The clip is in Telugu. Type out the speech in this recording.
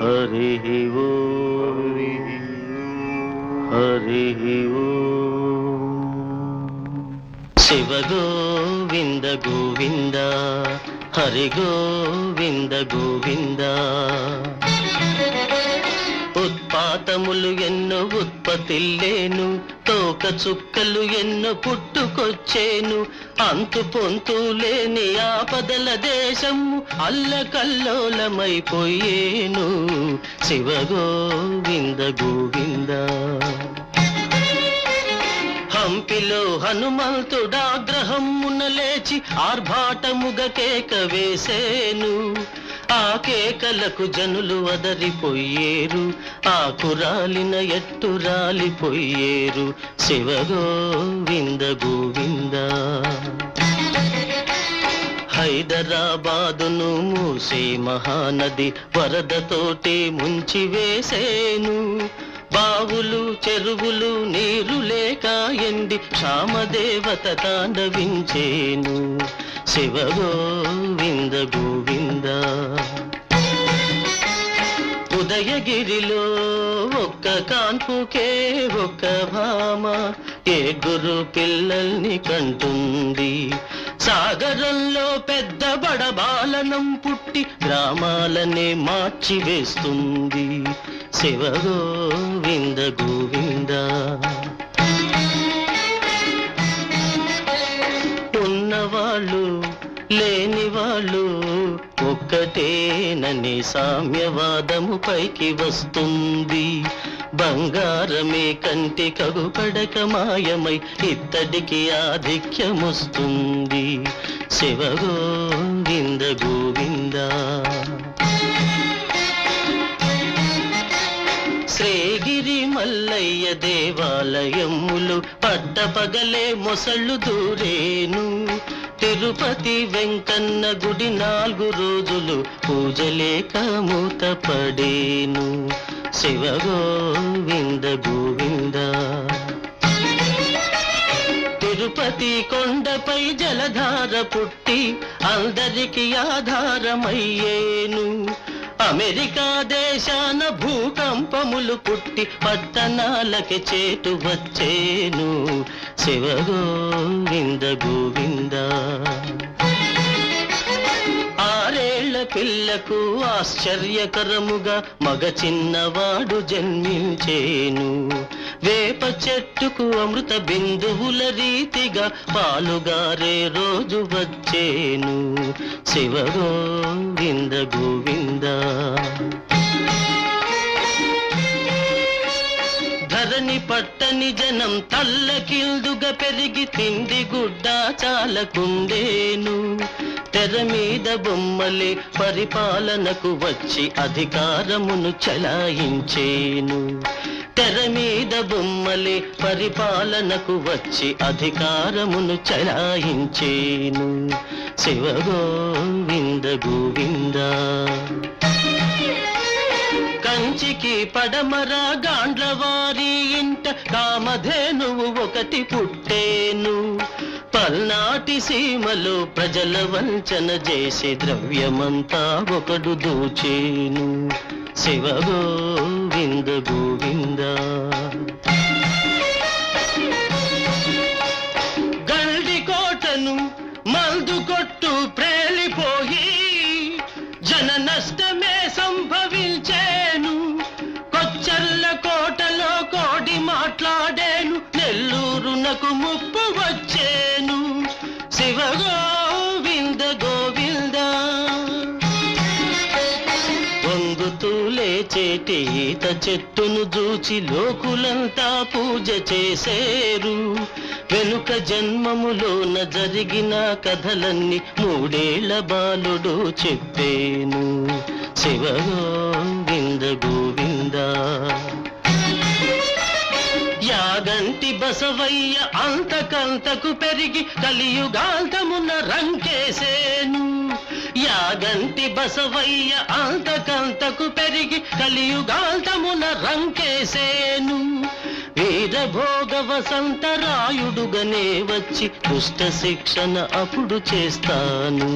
हरिः वो हरिः वो शिवगोविन्द गोविन्द हरिगोविन्द गोविन्द ఉత్పాతములు ఎన్ను ఉత్పత్తిల్లేను తో తోక చుక్కలు ఎన్నో పుట్టుకొచ్చేను. అంతు పొంతు లేని ఆపదల దేశము అల్లకల్లోలమైపోయేను. శివ గోవింద గోవింద. హంపిలో హనుమంతుడాగ్రహమున లేచి ఆర్భాటముగ కేక వేసేను. ఆ కేకలకు జనులు వదరిపోయేరు ఆ కురాలిన ఎట్టు రాలిపోయేరు. శివగోవింద గోవింద గోవింద. హైదరాబాదును మూసే మహానది వరదతోటి ముంచి వేసేను. బావులు చెరువులు నీరు లేక ఎండి క్షామదేవత తాండవించేను. శివ గోవింద గోవింద. ఉదయగిరిలో ఒక్క కాన్పుకే ఒక్క భామ ఏ గురు పిల్లల్ని కంటుంది. సాగరంలో పెద్ద బడబాలనం పుట్టి గ్రామాలనే మార్చివేస్తుంది. శివ గోవింద గోవింద. ఒక్కటేనని సామ్యవాదము పైకి వస్తుంది. బంగారమే కంటి కగుపడక మాయమై ఇత్తడికి ఆధిక్యమొస్తుంది. శివ గోవింద గోవింద. శ్రీగిరి మల్లయ్య దేవాలయములు పట్టపగలే మొసళ్ళు దూరేను. తిరుపతి వెంకన్న గుడి నాలుగు రోజులు పూజలేక మూతపడేను. శివ గోవింద గోవింద. తిరుపతి కొండపై జలధార పుట్టి అందరికి ఆధారమయ్యేను. అమెరికా దేశాన భూకంపములు పుట్టి పట్టణాలకి చేటు వచ్చేను. శివ గోవింద గోవింద. ఆరేళ్ళ పిల్లకు ఆశ్చర్యకరముగా మగ చిన్నవాడు జన్మించేను. వేప చెట్టుకు అమృత బిందువుల రీతిగా పాలుగారే రోజు వచ్చేను. శివగో గోవింద గోవింద. ధరణి పట్టని జనం తల్లకిల్దుగా పెరిగి తిండి గుడ్డ చాలకుండేను. తెర మీద బొమ్మలే పరిపాలనకు వచ్చి అధికారమును చలాయించేను. తెర మీద బొమ్మలే పరిపాలనకు వచ్చి అధికారమును చలాయించేను. శివ గోవింద గోవింద. కంచికి పడమర గాండ్లవారి ఇంట కామధేనువు ఒకటి పుట్టేను. పల్నాటి సీమలో ప్రజల వంచన చేసి ద్రవ్యమంతా ఒకడు దోచేను. శివ గోవింద గోవింద. గల్డి కోటను మందు కొట్టు ప్రేలిపోయి జన నష్టమే సంభవించేను. కొచ్చర్ల కోటలో కోడి మాట్లాడేను నెల్లూరునకు ముప్పు వచ్చేను. శివగా లేచేటి చెట్టును చూచి లోకులంతా పూజ చేసేరు. వెనుక జన్మములోన జరిగిన కథలన్నీ మూడేళ్ళ బాలుడు చెప్పేను. శివ గోవింద గోవింద. యాగంటి బసవయ్య అంతకంతకు పెరిగి కలియుగాంతమున రంకేసే బసవయ్య అంతకంతకు పెరిగి కలియుగాంతమున రంకేసేను. వీరభోగ వసంతరాయుడుగనే వచ్చి దుష్ట శిక్షణ అప్పుడు చేస్తాను.